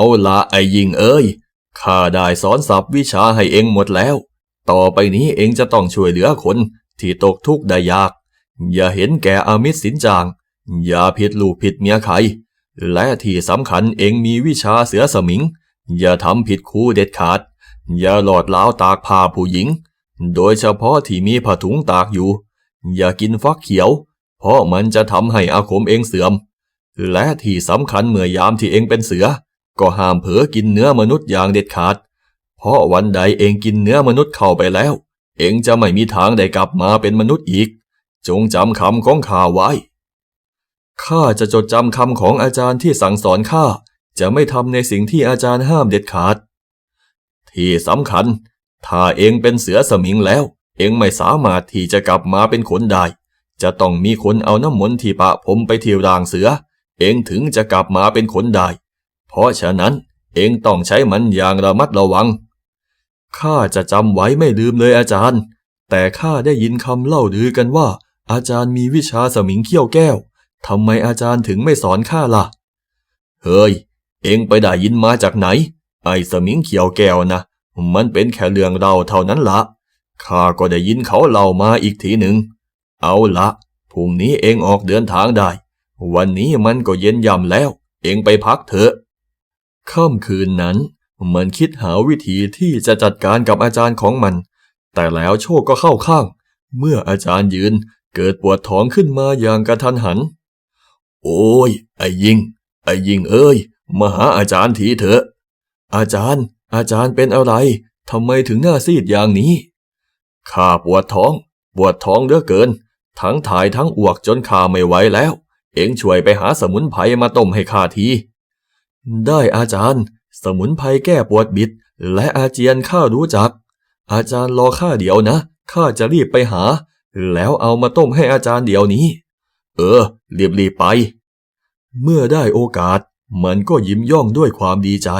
เอาละไอ้ยิงเอ้ย ข้าได้สอนสับวิชาให้เองหมดแล้ว ต่อไปนี้เองจะต้องช่วยเหลือคนที่ตกทุกข์ได้ยาก อย่าเห็นแก่อามิตรสินจาง อย่าผิดลูกผิดเมียใคร และที่สำคัญเองมีวิชาเสือสมิง อย่าทำผิดครูเด็ดขาด อย่าหลอดล้าวตากผ้าผู้หญิง โดยเฉพาะที่มีผ้าถุงตากอยู่ อย่ากินฟักเขียว เพราะมันจะทำให้อาคมเองเสื่อม และที่สำคัญเมื่อยามที่เองเป็นเสือ ก็ห้ามเผลอกินเนื้อมนุษย์อย่างเด็ดขาด เพราะวันใดเองกินเนื้อมนุษย์เข้าไปแล้ว เองจะไม่มีทางได้กลับมาเป็นมนุษย์อีก จงจำคำของข้าไว้ ข้าจะจดจำคำของอาจารย์ที่สั่งสอนข้าจะไม่ทำในสิ่งที่อาจารย์ห้ามเด็ดขาด ที่สำคัญ ถ้าเองเป็นเสือสมิงแล้ว เองไม่สามารถที่จะกลับมาเป็นคนได้ จะต้องมีคนเอาน้ำมนต์ที่ปะผมไปที่ร่างเสือ เองถึงจะกลับมาเป็นคนได้ เพราะฉะนั้นเองต้องใช้มันอย่างระมัดระวัง ข้าจะจำไว้ไม่ลืมเลยอาจารย์ แต่ข้าได้ยินคำเล่าลือกันว่า อาจารย์มีวิชาสมิงเขี้ยวแก้ว ทำไมอาจารย์ถึงไม่สอนข้าล่ะ เฮ้ย เองไปได้ยินมาจากไหน ไอ้สมิงเขี้ยวแก้วนะ มันเป็นแค่เรื่องเราเท่านั้นละข้าก็ได้ยินเขาเล่ามาอีกทีหนึ่ง เอาละพรุ่งนี้เองออกเดินทางได้ วันนี้มันก็เย็นย่ำแล้ว เองไปพักเถอะ ค่ำคืนนั้น มันคิดหาวิธีที่จะจัดการกับอาจารย์ของมัน แต่แล้วโชคก็เข้าข้าง เมื่ออาจารย์ยืนเกิดปวดท้องขึ้นมาอย่างกระทันหัน โอ้ย ไอ้ยิง ไอ้ยิงเอ้ย มาหาอาจารย์ทีเถอะ อาจารย์ อาจารย์เป็นอะไร ทำไมถึงหน้าซีดอย่างนี้ ข้าปวดท้อง ปวดท้องเหลือเกิน ทั้งถ่ายทั้งอวกจนข้าไม่ไหวแล้ว เอ็งช่วยไปหาสมุนไพรมาต้มให้ข้าที ได้อาจารย์ สมุนไพรแก้ปวดบิด และอาเจียนข้ารู้จัก อาจารย์รอข้าเดี๋ยวนะข้าจะรีบไปหา แล้วเอามาต้มให้อาจารย์เดี๋ยวนี้ เออ รีบๆไป เมื่อได้โอกาส มันก็ยิ้มย่องด้วยความดีใจ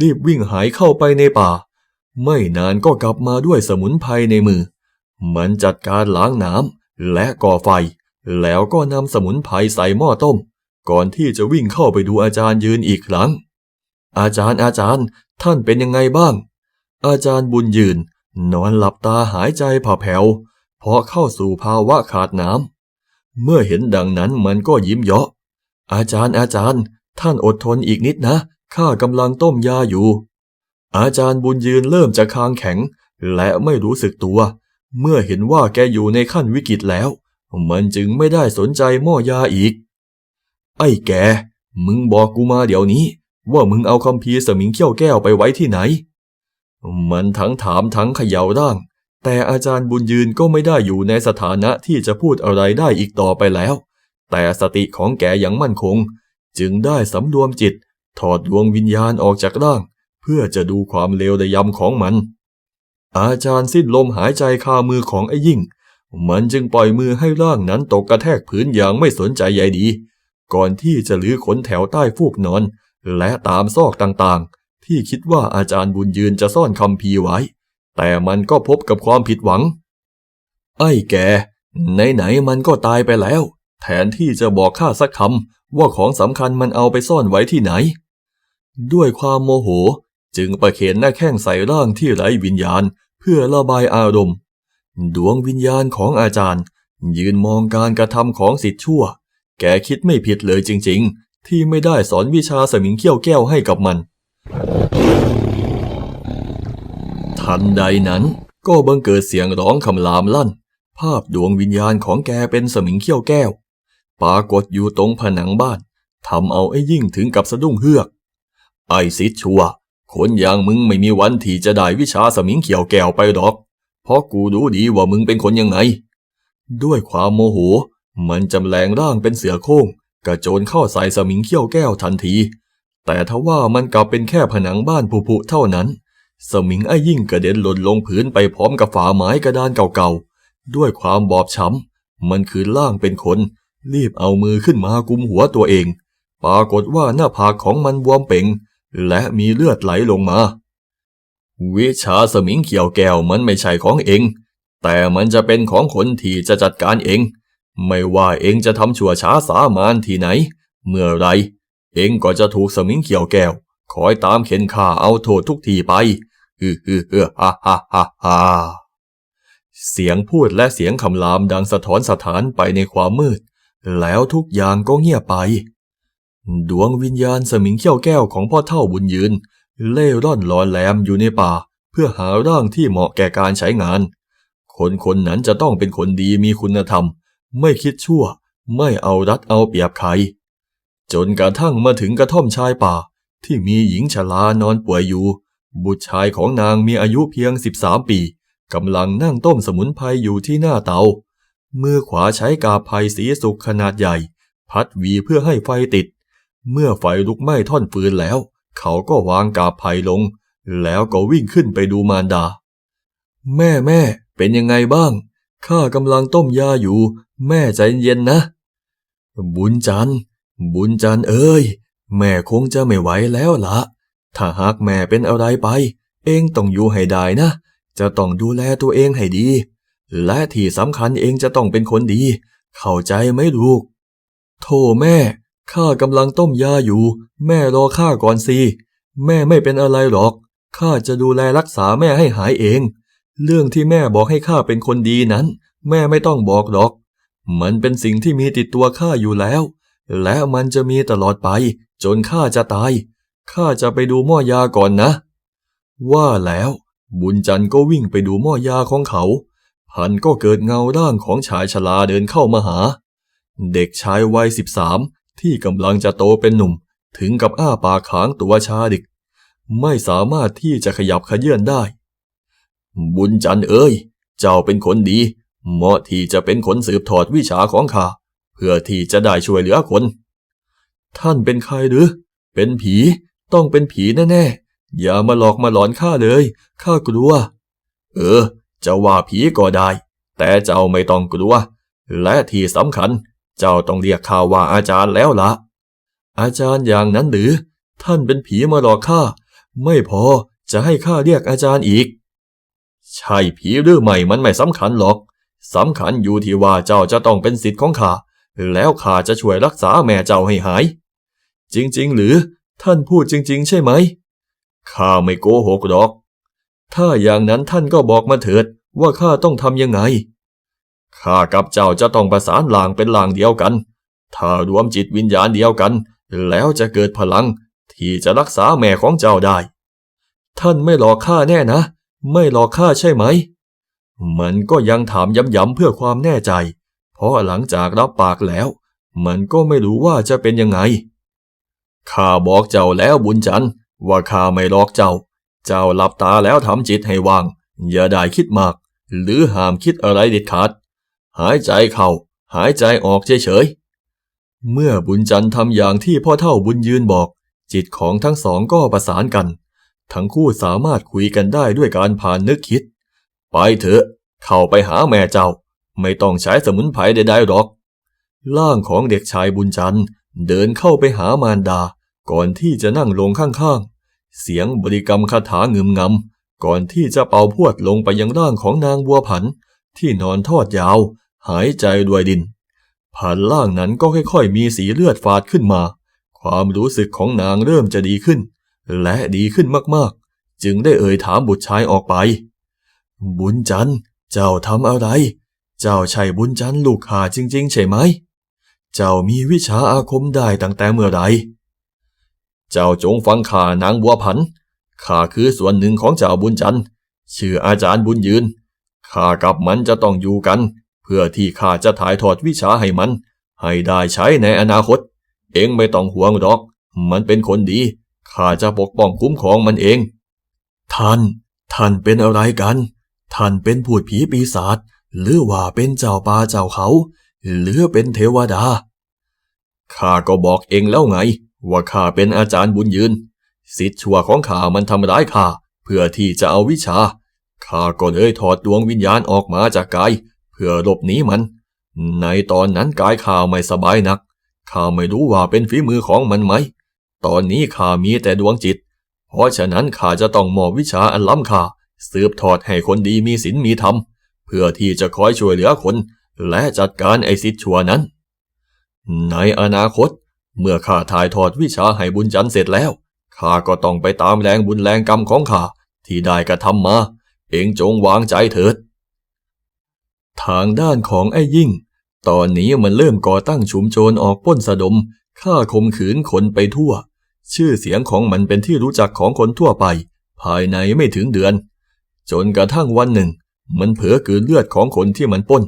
รีบวิ่งหายเข้าไปในป่า ไม่นานก็กลับมาด้วยสมุนไพรในมือ มันจัดการล้างน้ำและก่อไฟ แล้วก็นำสมุนไพรใส่หม้อต้ม ก่อนที่จะวิ่งเข้าไปดูอาจารย์ยืนอีกครั้ง อาจารย์อาจารย์ท่านเป็นยังไงบ้าง อาจารย์บุญยืน นอนหลับตาหายใจผ่าแผ่วเพราะเข้าสู่ภาวะขาดน้ำเมื่อเห็นดังนั้นมันก็ยิ้มเยาะ อาจารย์อาจารย์ ท่านอดทนอีกนิดนะข้ากำลังต้มยาอยู่ อาจารย์บุญยืนเริ่มจะคางแข็ง และไม่รู้สึกตัว เมื่อเห็นว่าแกอยู่ในขั้นวิกฤตแล้ว มันจึงไม่ได้สนใจหม้อยาอีก ไอ้แก มึงบอกกูมาเดี๋ยวนี้ ว่ามึงเอาคำพีร์สมิงเขี้ยวแก้วไปไว้ที่ไหน มันทั้งถามทั้งเขย่าร่าง แต่อาจารย์บุญยืนก็ไม่ได้อยู่ในสถานะที่จะพูดอะไรได้อีกต่อไปแล้ว แต่สติของแกยังมั่นคง จึงได้สำรวมจิต ถอดดวงวิญญาณออกจากร่าง เพื่อจะดูความเลวระยำของมัน อาจารย์สิ้นลมหายใจคามือของไอ้ยิ่ง มันจึงปล่อยมือให้ร่างนั้นตกกระแทกพื้นอย่างไม่สนใจใยดี ก่อนที่จะลื้อขนแถวใต้ฟูกนอน และตามซอกต่างๆ ที่คิดว่าอาจารย์บุญยืนจะซ่อนคำพีไว้ แต่มันก็พบกับความผิดหวัง ไอ้แกไหนๆมันก็ตายไปแล้ว แทนที่จะบอกข้าสักคำว่าของสำคัญมันเอาไปซ่อนไว้ที่ไหน ด้วยความโมโหจึงประเคนหน้าแข้งใส่ร่างที่ไร้วิญญาณ เพื่อระบายอารมณ์ ดวงวิญญาณของอาจารย์ ยืนมองการกระทำของสิทธิ์ชั่ว แกคิดไม่ผิดเลยจริง ๆ ที่ไม่ได้สอนวิชาสมิงเขี้ยวแก้วให้กับมัน ทันใดนั้นก็บังเกิดเสียงร้องคำรามลั่น ภาพดวงวิญญาณของแกเป็นสมิงเขี้ยวแก้ว ปรากฏอยู่ตรงผนังบ้านทำเอาไอ้ยิ่งถึงกับสะดุ้งเฮือก ไอ้สิทธิ์ชั่วคนอย่างมึงไม่มีวันที่จะได้วิชาสมิงเขียวแก้วไปหรอก เพราะกูรู้ดีว่ามึงเป็นคนยังไง ด้วยความโมโห มันจำแรงร่างเป็นเสือโคร่งกระโจนเข้าใส่สมิงเขี้ยวแก้วทันที แต่ทว่ามันกลับเป็นแค่ผนังบ้านผุๆเท่านั้น สมิงไอ้ยิ่งกระเด็นหล่นลงพื้นไปพร้อมกับฝาไม้กระดานเก่าๆ ด้วยความบอบช้ำ มันคือร่างเป็นคน รีบเอามือขึ้นมากุมหัวตัวเอง ปรากฏว่าหน้าผากของมันบวมเป่ง และมีเลือดไหลลงมา วิชาสมิงเขียวแก้วมันไม่ใช่ของเอง แต่มันจะเป็นของคนที่จะจัดการเอง ไม่ว่าเองจะทำชั่วช้าสามานที่ไหน เมื่อไร เองก็จะถูกสมิงเขียวแก้ว คอยตามเข็นข่าเอาโทษทุกทีไปฮือฮือฮือฮ่าฮ่าฮ่าฮ่าเสียงพูดและเสียงคำรามดังสะท้อนสถานไปในความมืด แล้วทุกอย่างก็เงียบไป ดวงวิญญาณสมิงเขี้ยวแก้วของพ่อเท่าบุญยืน เล่ร่อนลอยแหลมอยู่ในป่า เพื่อหาร่างที่เหมาะแก่การใช้งาน คนคนนั้นจะต้องเป็นคนดีมีคุณธรรม ไม่คิดชั่ว ไม่เอารัดเอาเปรียบใคร จนกระทั่งมาถึงกระท่อมชายป่า ที่มีหญิงชรานอนป่วยอยู่ บุตรชายของนางมีอายุเพียง 13 ปีกำลังนั่งต้มสมุนไพรอยู่ที่หน้าเตา มือขวาใช้กาไผ่สีสุกขนาดใหญ่ พัดวีเพื่อให้ไฟติด เมื่อไฟลุกไหม้ท่อนฟืนแล้ว เขาก็วางกาไผ่ลง แล้วก็วิ่งขึ้นไปดูมารดา แม่แม่เป็นยังไงบ้าง ข้ากำลังต้มยาอยู่ แม่ใจเย็นนะ บุญจันทร์บุญจันทร์เอ้ย แม่คงจะไม่ไหวแล้วละถ้าหากแม่เป็นอะไรไป เองต้องอยู่ให้ได้นะ จะต้องดูแลตัวเองให้ดี และที่สำคัญเองจะต้องเป็นคนดี เข้าใจไหมลูก โธ่แม่ ข้ากำลังต้มยาอยู่ แม่รอข้าก่อนสิ แม่ไม่เป็นอะไรหรอก ข้าจะดูแลรักษาแม่ให้หายเอง เรื่องที่แม่บอกให้ข้าเป็นคนดีนั้น แม่ไม่ต้องบอกหรอก มันเป็นสิ่งที่มีติดตัวข้าอยู่แล้ว และมันจะมีตลอดไป จนข้าจะตาย ข้าจะไปดูหม้อยาก่อนนะ ว่าแล้ว บุญจันทร์ก็วิ่งไปดูหม้อยาของเขา พันก็เกิดเงาร่างของชายชราเดินเข้ามาหา เด็กชายวัยสิบสามที่กำลังจะโตเป็นหนุ่ม ถึงกับอ้าปากค้างตัวชาดิก ไม่สามารถที่จะขยับขยื่นได้ บุญจันทร์เอ้ย เจ้าเป็นคนดี เหมาะที่จะเป็นคนสืบทอดวิชาของข้าเพื่อที่จะได้ช่วยเหลือคน ท่านเป็นใครหรือ เป็นผี ต้องเป็นผีแน่ๆ อย่ามาหลอกมาหลอนข้าเลย ข้ากลัว เออ จะว่าผีก็ได้ แต่เจ้าไม่ต้องกลัว และที่สำคัญ เจ้าต้องเรียกข้าว่าอาจารย์แล้วละ อาจารย์อย่างนั้นหรือ ท่านเป็นผีมาหลอกข้า ไม่พอจะให้ข้าเรียกอาจารย์อีก ใช่ผีหรือไม่มันไม่สำคัญหรอก สำคัญอยู่ที่ว่าเจ้าจะต้องเป็นสิทธิ์ของข้า แล้วข้าจะช่วยรักษาแม่เจ้าให้หาย จริง ๆ หรือท่านพูดจริง ๆ ใช่ไหม ข้าไม่โกหกหรอก ถ้าอย่างนั้นท่านก็บอกมาเถิดว่าข้าต้องทำยังไง ข้ากับเจ้าจะต้องประสานลางเป็นลางเดียวกัน ถ้ารวมจิตวิญญาณเดียวกัน แล้วจะเกิดพลังที่จะรักษาแม่ของเจ้าได้ ท่านไม่หลอกข้าแน่นะ ไม่หลอกข้าใช่ไหม มันก็ยังถามย้ำๆเพื่อความแน่ใจ เพราะหลังจากรับปากแล้ว มันก็ไม่รู้ว่าจะเป็นยังไง ข้าบอกเจ้าแล้วบุญจันทร์ว่าข้าไม่หลอกเจ้า เจ้าหลับตาแล้วทำจิตให้ว่าง อย่าได้คิดมาก หรือห้ามคิดอะไรเด็ดขาด หายใจเข้า หายใจออกเฉยๆ เมื่อบุญจันทร์ทำอย่างที่พ่อเท่าบุญยืนบอก จิตของทั้งสองก็ประสานกัน ทั้งคู่สามารถคุยกันได้ด้วยการผ่านนึกคิด ไปเถอะ เข้าไปหาแม่เจ้า ไม่ต้องใช้สมุนไพรใดๆหรอก ร่างของเด็กชายบุญจันทร์เดินเข้าไปหามารดา ก่อนที่จะนั่งลงข้างๆ เสียงบริกรรมคาถาเงึมงำ ก่อนที่จะเป่าพวดลงไปยังร่างของนางบัวผัน ที่นอนทอดยาว หายใจด้วยดิน ผ่านล่างนั้นก็ค่อยๆ มีสีเลือดฝาดขึ้นมา ความรู้สึกของนางเริ่มจะดีขึ้น และดีขึ้นมากๆ จึงได้เอ่ยถามบุตรชายออกไป บุญจันทร์เจ้าทำอะไร เจ้าใช่บุญจันทร์ลูกข้าจริง ๆ ใช่ไหม เจ้ามีวิชาอาคมได้ตั้งแต่เมื่อไรเจ้าจงฟังข้านางบัวผันข้าคือส่วนหนึ่งของเจ้าบุญจันทร์ชื่ออาจารย์บุญยืนข้ากับมันจะต้องอยู่กัน เพื่อที่ข้าจะถ่ายทอดวิชาให้มัน ให้ได้ใช้ในอนาคต เองไม่ต้องห่วงหรอก มันเป็นคนดีข้าจะปกป้องคุ้มครองมันเอง ท่าน ท่านเป็นอะไรกัน ท่านเป็นพูดผีปีศาจหรือว่าเป็นเจ้าป่าเจ้าเขา หรือเป็นเทวดา ข้าก็บอกเองแล้วไง ว่าข้าเป็นอาจารย์บุญยืนสิทธิ์ชั่วของข้ามันทำร้ายข้าเพื่อที่จะเอาวิชาข้าก็เลยถอดดวงวิญญาณออกมาจากกาย เพื่อหลบหนีมัน ในตอนนั้นกายข้าไม่สบายนักข้าไม่รู้ว่าเป็นฝีมือของมันไหม ตอนนี้ข้ามีแต่ดวงจิต เพราะฉะนั้นข้าจะต้องมอบวิชาอันล้ำค่า สืบทอดให้คนดีมีศีลมีธรรม เพื่อที่จะคอยช่วยเหลือคน และจัดการไอ้สิทธิ์ชั่วนั้น ในอนาคต เมื่อข้าถ่ายทอดวิชาให้บุญจันทร์เสร็จแล้วข้าก็ต้องไปตามแรงบุญแรงกรรมของข้าที่ได้กระทำมา เองจงวางใจเถิด ทางด้านของไอ้ยิ่ง ตอนนี้มันเริ่มก่อตั้งชุมโจรออกป้นสะดมฆ่าข่มขืนคนไปทั่ว ชื่อเสียงของมันเป็นที่รู้จักของคนทั่วไป ภายในไม่ถึงเดือน จนกระทั่งวันหนึ่ง มันเผลอกืนเลือดของคนที่มันป้น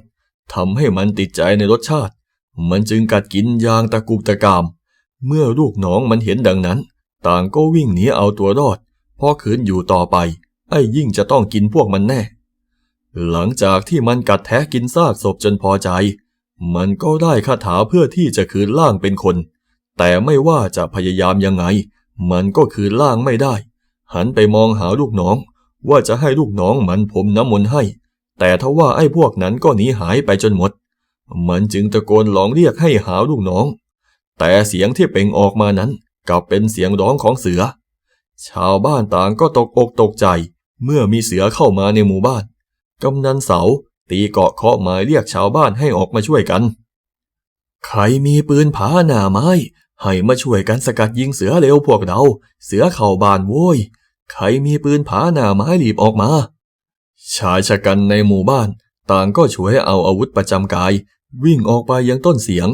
ทำให้มันติดใจในรสชาติ มันจึงกัดกินยางตะกุบตะกาม เมื่อลูกน้องมันเห็นดังนั้น ต่างก็วิ่งหนีเอาตัวรอดเพราะขืนอยู่ต่อไป ไอ้ยิ่งจะต้องกินพวกมันแน่ หลังจากที่มันกัดแท้กินซากศพจนพอใจ มันก็ได้คาถาเพื่อที่จะคืนร่างเป็นคน แต่ไม่ว่าจะพยายามยังไง มันก็คืนร่างไม่ได้ หันไปมองหาลูกน้อง ว่าจะให้ลูกน้องมันผมน้ำมนต์ให้ แต่ทว่าไอ้พวกนั้นก็หนีหายไปจนหมด มันจึงตะโกนร้องเรียกให้หาลูกน้อง แต่เสียงที่เป่งออกมานั้นกลับเป็นเสียงร้องของเสือ ชาวบ้านต่างก็ตกอกตกใจ เมื่อมีเสือเข้ามาในหมู่บ้าน กำนันเสาตีเกาะเคาะหมายเรียกชาวบ้านให้ออกมาช่วยกัน ใครมีปืนผาหนาไม้ ให้มาช่วยกันสกัดยิงเสือเร็วพวกเรา เสือเข้าบานโว้ย ใครมีปืนผาหน้าไม้รีบออกมา ชายชะกันในหมู่บ้าน ต่างก็ช่วยเอาอาวุธประจำกาย วิ่งออกไปยังต้นเสียง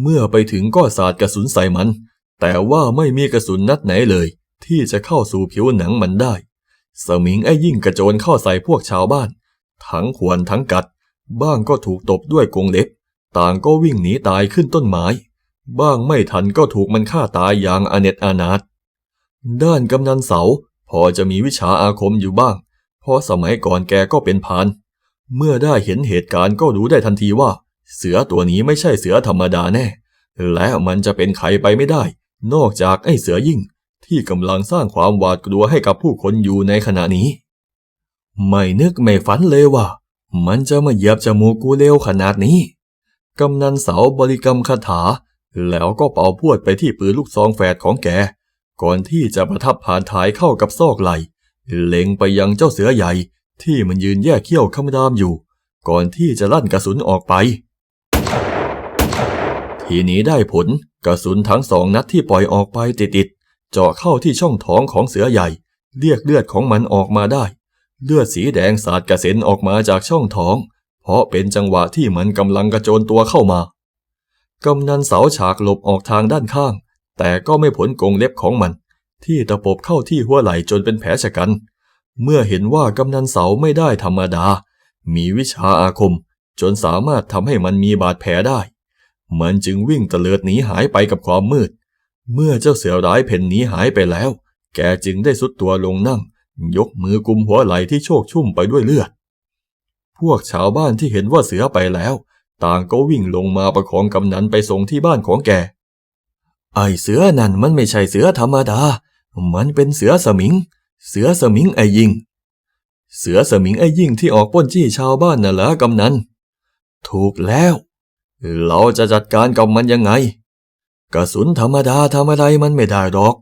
เมื่อไปถึงก็สาดกระสุนใส่มัน แต่ว่าไม่มีกระสุนนัดไหนเลย ที่จะเข้าสู่ผิวหนังมันได้ สมิงไอ้ยิ่งกระโจนเข้าใส่พวกชาวบ้าน ทั้งขวนทั้งกัด บ้างก็ถูกตบด้วยกรงเล็บ ต่างก็วิ่งหนีตายขึ้นต้นไม้บ้างไม่ทันก็ถูกมันฆ่าตายอย่างอเนจอานาถด้านกำนันเสา พอจะมีวิชาอาคมอยู่บ้าง เพราะสมัยก่อนแกก็เป็นพาน เมื่อได้เห็นเหตุการณ์ก็รู้ได้ทันทีว่า เสือตัวนี้ไม่ใช่เสือธรรมดาแน่ และมันจะเป็นใครไปไม่ได้ นอกจากไอ้เสือยิ่ง ที่กำลังสร้างความหวาดกลัวให้กับผู้คนอยู่ในขณะนี้ ไม่นึกไม่ฝันเลยว่า มันจะมาเหยียบจมูกกูเร็วขนาดนี้กำนันเสาบริกรรมคาถา แล้วก็เป่าพวดไปที่ปืนลูกซองแฝดของแก ก่อนที่จะประทับผ่านถ่ายเข้ากับซอกไหลเล็งไปยังเจ้าเสือใหญ่ที่มันยืนแยกเขี้ยวคำรามอยู่ ก่อนที่จะลั่นกระสุนออกไป ทีนี้ได้ผลกระสุนทั้งสองนัดที่ปล่อยออกไปติดๆเจาะเข้าที่ช่องท้องของเสือใหญ่ เรียกเลือดของมันออกมาได้ เลือดสีแดงสาดกระเซ็นออกมาจากช่องท้อง เพราะเป็นจังหวะที่มันกำลังกระโจนตัวเข้ามากำนันเสาฉากหลบออกทางด้านข้าง แต่ก็ไม่ผลกงเล็บของมัน ที่ตะปบเข้าที่หัวไหล่จนเป็นแผลชะกัน เมื่อเห็นว่ากำนันเสาไม่ได้ธรรมดา มีวิชาอาคม จนสามารถทำให้มันมีบาดแผลได้ มันจึงวิ่งเตลิดหนีหายไปกับความมืด เมื่อเจ้าเสือร้ายเพ่นหนีหายไปแล้ว แกจึงได้สุดตัวลงนั่ง ยกมือกุมหัวไหล่ที่โชกชุ่มไปด้วยเลือด พวกชาวบ้านที่เห็นว่าเสือไปแล้ว ต่างก็วิ่งลงมาประคองกำนันไปส่งที่บ้านของแก ไอเสือนั่นมันไม่ใช่เสือธรรมดา มันเป็นเสือสมิง เสือสมิงไอยิง เสือสมิงไอยิงที่ออกป้นจี้ชาวบ้านน่ะเหรอกำนัน ถูกแล้ว เราจะจัดการกับมันยังไง กระสุนธรรมดาทำอะไรมันไม่ได้หรอก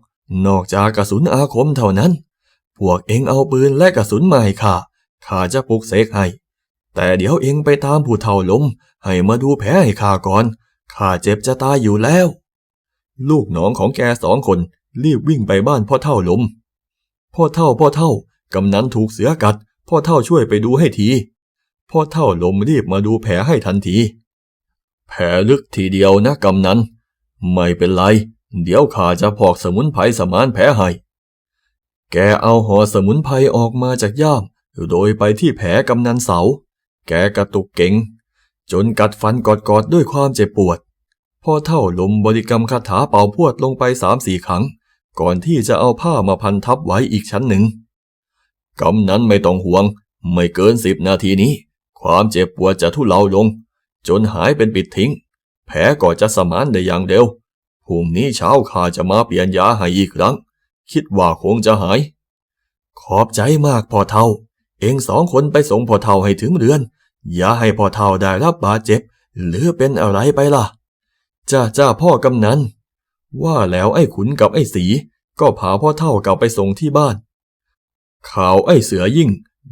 นอกจากกระสุนอาคมเท่านั้น พวกเองเอาปืนและกระสุนมาให้ข้า ข้าจะปลุกเสกให้ แต่เดี๋ยวเองไปตามผู้เฒ่าลมให้มาดูแผลให้ข้าก่อน ข้าเจ็บจะตายอยู่แล้ว ลูกน้องของแกสองคนรีบวิ่งไปบ้านพ่อเฒ่าลม พ่อเฒ่าพ่อเฒ่ากำนันถูกเสือกัด พ่อเฒ่าช่วยไปดูให้ที พ่อเฒ่าลมรีบมาดูแผลให้ทันที แผลลึกทีเดียวนะกำนัน ไม่เป็นไร เดี๋ยวข้าจะพอกสมุนไพรสมานแผลให้ แกเอาห่อสมุนไพรออกมาจากย่าม โดยไปที่แผลกำนันเสา แกกระตุกเก่ง จนกัดฟันกอดๆด้วยความเจ็บปวด พ่อเท่าลมบริกรรมคาถาเป่าพวดลงไปสามสี่ครั้ง ก่อนที่จะเอาผ้ามาพันทับไว้อีกชั้นหนึ่งกำนั้นไม่ต้องห่วง ไม่เกินสิบนาทีนี้ ความเจ็บปวดจะทุเลาลง จนหายเป็นปิดทิ้ง แผลก็จะสมานได้อย่างเร็วพรุ่งนี้เช้าข้าจะมาเปลี่ยนยาให้อีกครั้ง คิดว่าคงจะหาย ขอบใจมากพ่อเท่า เองสองคนไปส่งพ่อเท่าให้ถึงเรือน อย่าให้พ่อเท่าได้รับบาดเจ็บ หรือเป็นอะไรไปล่ะ จ้าจ้าพ่อกำนันว่าแล้วไอ้ขุนกับไอ้สี ก็พาพ่อเท่ากลับไปส่งที่บ้าน ข่าวไอ้เสือยิ่ง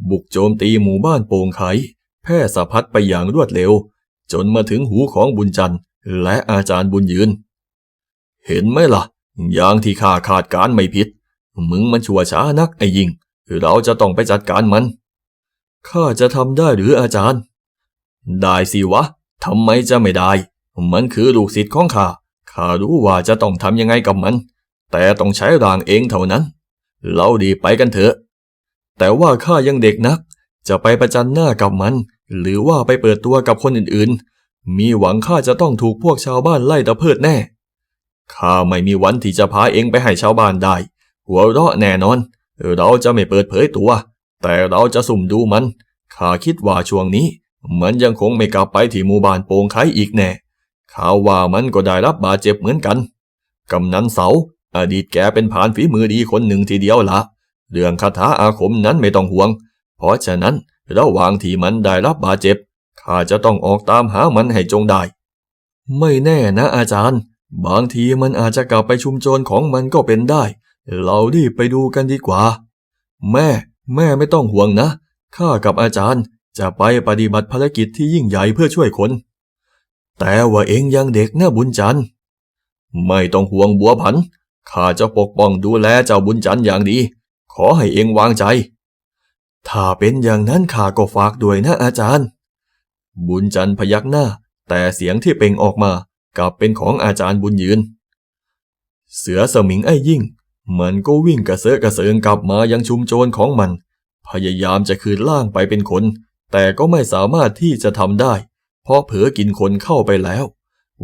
บุกโจมตีหมู่บ้านโป่งไข แพร่สะพัดไปอย่างรวดเร็ว จนมาถึงหูของบุญจันทร์และอาจารย์บุญยืน เห็นไหมล่ะ อย่างที่ข้าคาดการไม่ผิด มึงมันชั่วช้านักไอ้ยิง เราจะต้องไปจัดการมัน ข้าจะทำได้หรืออาจารย์ ได้สิวะ ทำไมจะไม่ได้ มันคือลูกศิษย์ของข้า ข้ารู้ว่าจะต้องทำยังไงกับมัน แต่ต้องใช้ร่างเองเท่านั้น เราดีไปกันเถอะ แต่ว่าข้ายังเด็กนัก จะไปประจันหน้ากับมัน หรือว่าไปเปิดตัวกับคนอื่นๆ มีหวังข้าจะต้องถูกพวกชาวบ้านไล่ตะเพิดแน่ ข้าไม่มีวันที่จะพาเองไปให้ชาวบ้านได้ หัวเราะแน่นอน เราจะไม่เปิดเผยตัว แต่เราจะสุ่มดูมัน ข้าคิดว่าช่วงนี้ มันยังคงไม่กลับไปที่หมู่บ้านโป่งไคอีกแน่ ข่าวว่ามันก็ได้รับบาดเจ็บเหมือนกัน กำนันเสา อดีตแกเป็นผานฝีมือดีคนหนึ่งทีเดียวละ เรื่องคาถาอาคมนั้นไม่ต้องห่วง เพราะฉะนั้นระหว่างที่มันได้รับบาดเจ็บ ข้าจะต้องออกตามหามันให้จงได้ ไม่แน่นะอาจารย์ บางทีมันอาจจะกลับไปชุมโจรของมันก็เป็นได้ เรารีบไปดูกันดีกว่า แม่ แม่ไม่ต้องห่วงนะ ข้ากับอาจารย์จะไปปฏิบัติภารกิจที่ยิ่งใหญ่เพื่อช่วยคน แต่ว่าเองยังเด็กนะบุญจันทร์ ไม่ต้องห่วงบัวผัน ข้าจะปกป้องดูแลเจ้าบุญจันทร์อย่างดี ขอให้เองวางใจ ถ้าเป็นอย่างนั้นข้าก็ฝากด้วยนะอาจารย์ บุญจันทร์พยักหน้า แต่เสียงที่เป่งออกมากลับเป็นของอาจารย์บุญยืน เสือสมิงไอ้ยิ่ง มันก็วิ่งกระเซาะกระเซิงกลับมายังชุมโจรของมัน พยายามจะคืนร่างไปเป็นคน แต่ก็ไม่สามารถที่จะทำได้ เพราะเผลอกินคนเข้าไปแล้ว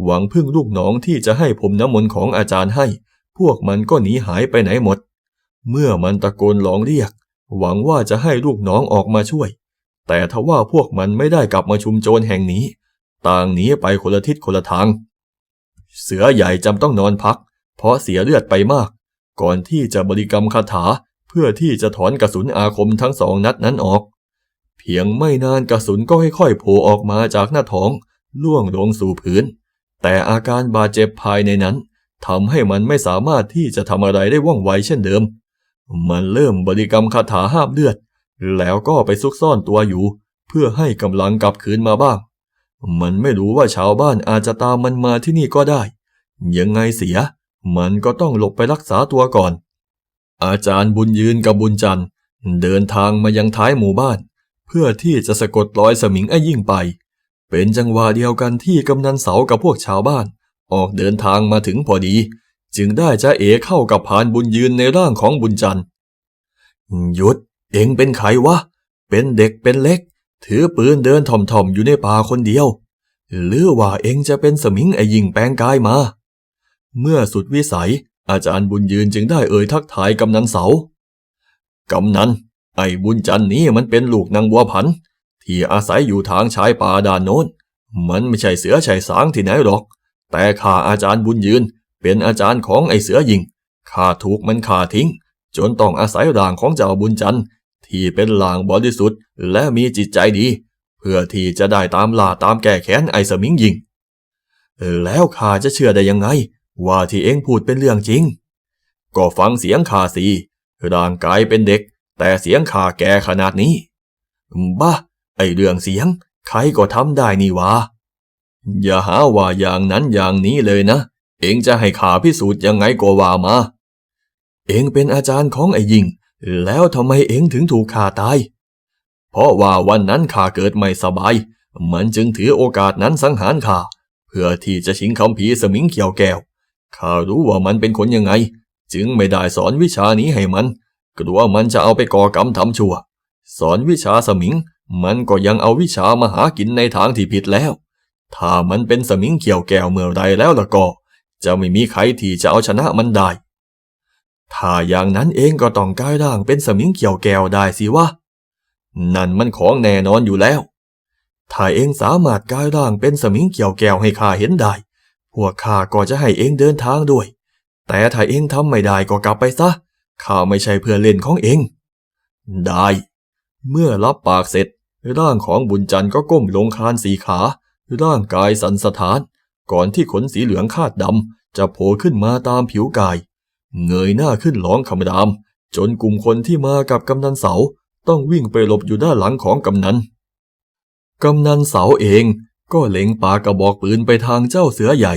หวังพึ่งลูกน้องที่จะให้ผมน้ำมนต์ของอาจารย์ให้ พวกมันก็หนีหายไปไหนหมด เมื่อมันตะโกนร้องเรียก หวังว่าจะให้ลูกน้องออกมาช่วย แต่ทว่าพวกมันไม่ได้กลับมาชุมโจรแห่งนี้ ต่างหนีไปคนละทิศคนละทาง เสือใหญ่จำต้องนอนพัก เพราะเสียเลือดไปมาก ก่อนที่จะบริกรรมคาถาเพื่อที่จะถอนกระสุนอาคมทั้งสองนัดนั้นออก เพียงไม่นานกระสุนก็ค่อยๆโผล่ออกมาจากหน้าท้องล่วงลงสู่พื้น แต่อาการบาดเจ็บภายในนั้นทำให้มันไม่สามารถที่จะทำอะไรได้ว่องไวเช่นเดิม มันเริ่มบริกรรมคาถาห้ามเลือด แล้วก็ไปซุกซ่อนตัวอยู่ เพื่อให้กำลังกลับคืนมาบ้าง มันไม่รู้ว่าชาวบ้านอาจจะตามมันมาที่นี่ก็ได้ ยังไงเสีย มันก็ต้องหลบไปรักษาตัวก่อน อาจารย์บุญยืนกับบุญจันทร์เดินทางมายังท้ายหมู่บ้าน เพื่อที่จะสะกดรอยสมิงไอ้ยิ่งไป เป็นจังหวะเดียวกันที่กำนันเสากับพวกชาวบ้าน ออกเดินทางมาถึงพอดี จึงได้จะเอเข้ากับพานบุญยืนในร่างของบุญจันทร์หยุด เอ็งเป็นใครวะ เป็นเด็กเป็นเล็ก ถือปืนเดินถ่อมๆอยู่ในป่าคนเดียว หรือว่าเอ็งจะเป็นสมิงไอ้ยิงแปลงกายมา เมื่อสุดวิสัยอาจารย์บุญยืนจึงได้เอ่ยทักทายกำนันเสากำนัน ไอ้บุญจันทร์นี้มันเป็นลูกนางบัวผัน ที่อาศัยอยู่ทางชายป่าด้านโน้น มันไม่ใช่เสือชายสางที่ไหนหรอก แต่ข้าอาจารย์บุญยืน เป็นอาจารย์ของไอ้เสือยิงข้าถูกมันฆ่าทิ้ง จนต้องอาศัยร่างของเจ้าบุญจันทร์ที่เป็นร่างบริสุทธิ์และมีจิตใจดี เพื่อที่จะได้ตามล่าตามแก้แค้นไอ้สมิงยิง แล้วข้าจะเชื่อได้ยังไง ว่าที่เอ็งพูดเป็นเรื่องจริง ก็ฟังเสียงข้าสิร่างกายเป็นเด็ก แต่เสียงข้าแกขนาดนี้บ้าไอเรื่องเสียง ใครก็ทำได้นี่วะ อย่าหาว่าอย่างนั้นอย่างนี้เลยนะ เองจะให้ข้าพิสูจน์ยังไงก็ว่ามา เองเป็นอาจารย์ของไอ้ยิง แล้วทำไมเองถึงถูกฆ่าตาย เพราะว่าวันนั้นข้าเกิดไม่สบาย มันจึงถือโอกาสนั้นสังหารข้าเพื่อที่จะชิงคำผีสมิงเขียวแก้ว ข้ารู้ว่ามันเป็นคนยังไง จึงไม่ได้สอนวิชานี้ให้มัน กลัวมันจะเอาไปก่อกรรมทำชั่ว สอนวิชาสมิง มันก็ยังเอาวิชามาหากินในทางที่ผิดแล้ว ถ้ามันเป็นสมิงเขียวแก้วเมื่อไรแล้วละก็ จะไม่มีใครที่จะเอาชนะมันได้ ถ้าอย่างนั้นเองก็ต้องกลายร่างเป็นสมิงเขียวแก้วได้สิวะ นั่นมันของแน่นอนอยู่แล้ว ถ้าเองสามารถกลายร่างเป็นสมิงเขียวแก้วให้ข้าเห็นได้ พวกข้าก็จะให้เองเดินทางด้วย แต่ถ้าเองทำไม่ได้ก็กลับไปซะ ข้าไม่ใช่เพื่อเล่นของเอง ได้ เมื่อรับปากเสร็จ ร่างของบุญจันทร์ก็ก้มลงคลานสีขา ร่างกายสันสถาน ก่อนที่ขนสีเหลืองคาดดำจะโผล่ขึ้นมาตามผิวกาย เงยหน้าขึ้นร้องคำราม จนกลุ่มคนที่มากับกำนันเสาต้องวิ่งไปหลบอยู่ด้านหลังของกำนันกำนันเสาเองก็เล็งปากกระบอกปืนไปทางเจ้าเสือใหญ่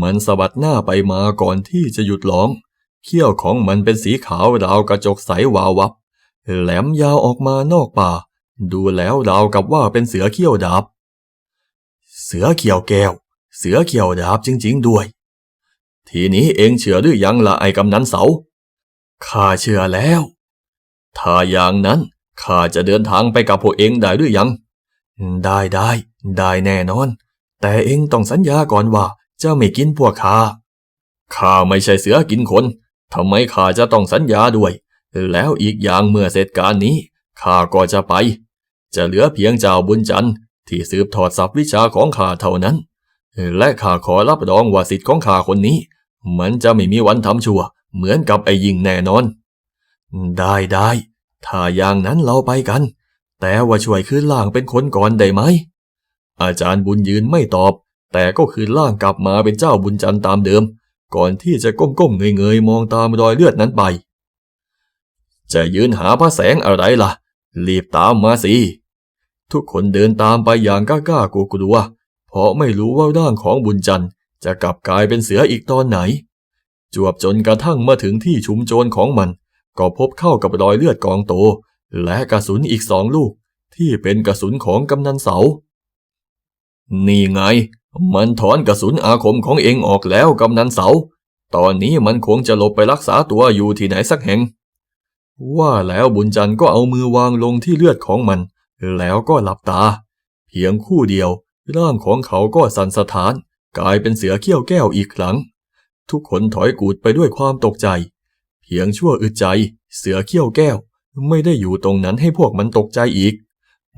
มันสะบัดหน้าไปมาก่อนที่จะหยุดร้อง เขี้ยวของมันเป็นสีขาวราวกระจกใสวาววับ แหลมยาวออกมานอกป่า ดูแล้วราวกับว่าเป็นเสือเขี้ยวดาบ เสือเขี้ยวแก้ว เสือเขี้ยวดาบจริง ๆ ด้วย ทีนี้เองเชื่อหรือยังละไอ้กำนันเสา ข้าเชื่อแล้ว ถ้าอย่างนั้นข้าจะเดินทางไปกับพวกเองได้หรือยัง ได้ได้ได้แน่นอน แต่เองต้องสัญญาก่อนว่าจะไม่กินพวกข้า ข้าไม่ใช่เสือกินคน ทำไมข้าจะต้องสัญญาด้วย แล้วอีกอย่างเมื่อเสร็จการนี้ข้าก็จะไป จะเหลือเพียงเจ้าบุญจันทร์ที่สืบทอดศัพท์วิชาของข้าเท่านั้น และข้าขอรับรองว่าสิทธิ์ของข้าคนนี้ มันจะไม่มีวันทำชั่ว เหมือนกับไอ้ยิงแน่นอน ได้ได้ถ้าอย่างนั้นเราไปกัน แต่ว่าช่วยคืนล่างเป็นคนก่อนได้ไหม อาจารย์บุญยืนไม่ตอบ แต่ก็คืนล่างกลับมาเป็นเจ้าบุญจันทร์ตามเดิม ก่อนที่จะก้มๆเงยๆมองตามรอยเลือดนั้นไป จะยืนหาพระแสงอะไรล่ะ รีบตามมาสิ ทุกคนเดินตามไปอย่างกล้าๆกลัวๆเพราะไม่รู้ว่าร่างของบุญจันทร์จะกลับกลายเป็นเสืออีกตอนไหน จวบจนกระทั่งมาถึงที่ชุมโจรของมัน ก็พบเข้ากับรอยเลือดกองโต และกระสุนอีกสองลูก ที่เป็นกระสุนของกำนันเสา นี่ไง มันถอนกระสุนอาคมของเองออกแล้วกำนันเสา ตอนนี้มันคงจะหลบไปรักษาตัวอยู่ที่ไหนสักแห่ง ว่าแล้วบุญจันทร์ก็เอามือวางลงที่เลือดของมัน แล้วก็หลับตา เพียงคู่เดียว ร่างของเขาก็สั่นสะท้าน กลายเป็นเสือเขี้ยวแก้วอีกครั้ง ทุกคนถอยกูดไปด้วยความตกใจ เพียงชั่วอึดใจ เสือเขี้ยวแก้ว ไม่ได้อยู่ตรงนั้นให้พวกมันตกใจอีก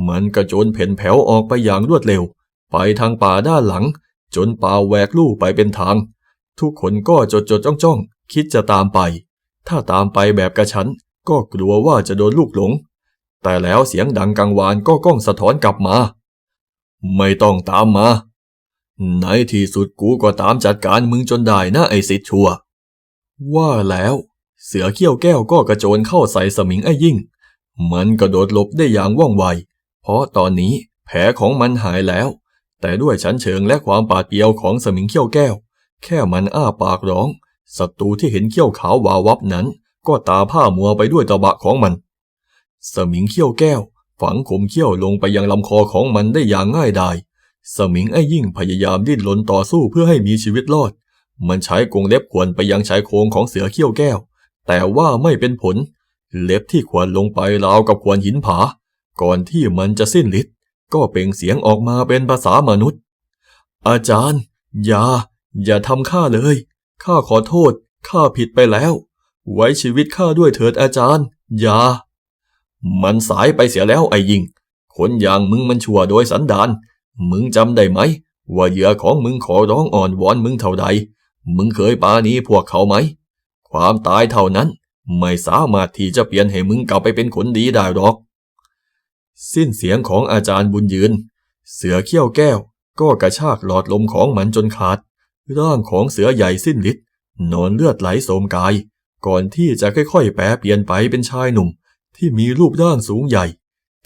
มันกระโจนเพ่นแผ่วออกไปอย่างรวดเร็ว ไปทางป่าด้านหลัง จนป่าแหวกลู่ไปเป็นทาง ทุกคนก็จดจดจ้องจ้องคิดจะตามไป ถ้าตามไปแบบกระชั้นก็กลัวว่าจะโดนลูกหลง แต่แล้วเสียงดังกังวานก็ก้องสะท้อนกลับมา ไม่ต้องตามมาในที่สุดกูก็ตามจัดการมึงจนได้นะไอสิทธิ์ชัว ว่าแล้ว เสือเขี้ยวแก้วก็กระโจนเข้าใส่สมิงไอ้ยิ่ง มันกระโดดหลบได้อย่างว่องไว เพราะตอนนี้แผลของมันหายแล้ว แต่ด้วยชั้นเชิงและความปาดเปรียวของสมิงเขี้ยวแก้ว แค่มันอ้าปากร้องศัตรูที่เห็นเขี้ยวขาววาวับนั้น ก็ตาผ้ามัวไปด้วยตะบะของมัน สมิงเขี้ยวแก้ว ฝังขมเขี้ยวลงไปยังลำคอของมันได้อย่างง่ายดาย สมิงไอ้ยิ่งพยายามดิ้นรนต่อสู้เพื่อให้มีชีวิตรอด มันใช้กรงเล็บขวนไปยังชายโครงของเสือเขี้ยวแก้ว แต่ว่าไม่เป็นผล เล็บที่ขวนลงไปราวกับขวนหินผา ก่อนที่มันจะสิ้นฤทธิ์ ก็เปล่งเสียงออกมาเป็นภาษามนุษย์ อาจารย์ อย่า อย่าทำข้าเลย ข้าขอโทษ ข้าผิดไปแล้ว ไว้ชีวิตข้าด้วยเถิดอาจารย์ อย่า มันสายไปเสียแล้วไอ้ยิง คนอย่างมึงมันชั่วโดยสันดาน มึงจำได้ไหม ว่าเหยื่อของมึงขอร้องอ่อนวอนมึงเท่าใด มึงเคยปาณีพวกเขาไหม ความตายเท่านั้น ไม่สามารถที่จะเปลี่ยนให้มึงกลับไปเป็นคนดีได้หรอก สิ้นเสียงของอาจารย์บุญยืน เสือเขี้ยวแก้ว ก็กระชากหลอดลมของมันจนขาด ร่างของเสือใหญ่สิ้นฤทธิ์นอนเลือดไหลโสมกาย ก่อนที่จะค่อยๆ แปรเปลี่ยนไปเป็นชายหนุ่ม ที่มีรูปร่างสูงใหญ่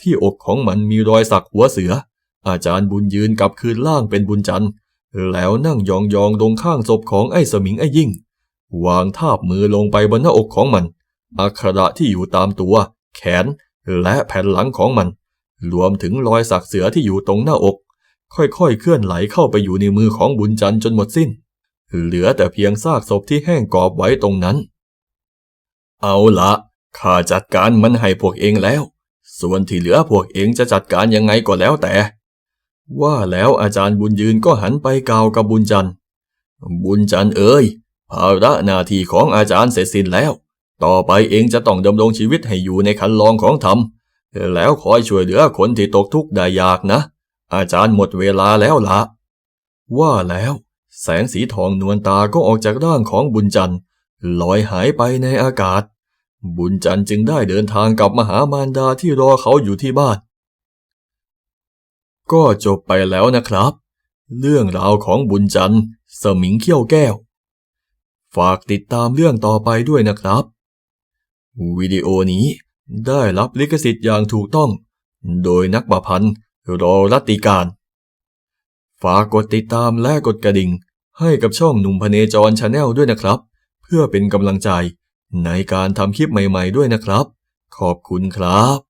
ที่อกของมันมีรอยสักหัวเสือ อาจารย์บุญยืนกลับคืนล่างเป็นบุญจันทร์ แล้วนั่งยองๆลงข้างศพของไอ้สมิงไอ้ยิ่ง วางทาบมือลงไปบนหน้าอกของมัน อักขระที่อยู่ตามตัว แขนและแผ่นหลังของมัน รวมถึงรอยสักเสือที่อยู่ตรงหน้าอก ค่อยๆ เคลื่อนไหลเข้าไปอยู่ในมือของบุญจันทร์จนหมดสิ้น เหลือแต่เพียงซากศพที่แห้งกรอบไว้ตรงนั้น เอาละข้าจัดการมันให้พวกเองแล้ว ส่วนที่เหลือพวกเองจะจัดการยังไงก็แล้วแต่ ว่าแล้วอาจารย์บุญยืนก็หันไปกล่าวกับบุญจันทร์ บุญจันทร์เอ๋ยภาระหน้าที่ของอาจารย์เสร็จสิ้นแล้ว ต่อไปเองจะต้องดำรงชีวิตให้อยู่ในคันลองของธรรม แล้วคอยช่วยเหลือคนที่ตกทุกข์ได้ยากนะ อาจารย์หมดเวลาแล้วละว่าแล้ว แสงสีทองนวลตาก็ออกจากร่างของบุญจันทร์ลอยหายไปในอากาศ บุญจันทร์จึงได้เดินทางกลับมาหามารดาที่รอเขาอยู่ที่บ้าน ก็จบไปแล้วนะครับ เรื่องราวของบุญจันทร์สมิงเขี้ยวแก้ว ฝากติดตามเรื่องต่อไปด้วยนะครับ วิดีโอนี้ ได้รับลิขสิทธิ์อย่างถูกต้อง โดยนักประพันธ์รอรัตติการ ฝากกดติดตามและกดกระดิ่ง ให้กับช่องหนุ่มพเนจรชาแนลด้วยนะครับ เพื่อเป็นกำลังใจในการทำคลิปใหม่ๆด้วยนะครับ ขอบคุณครับ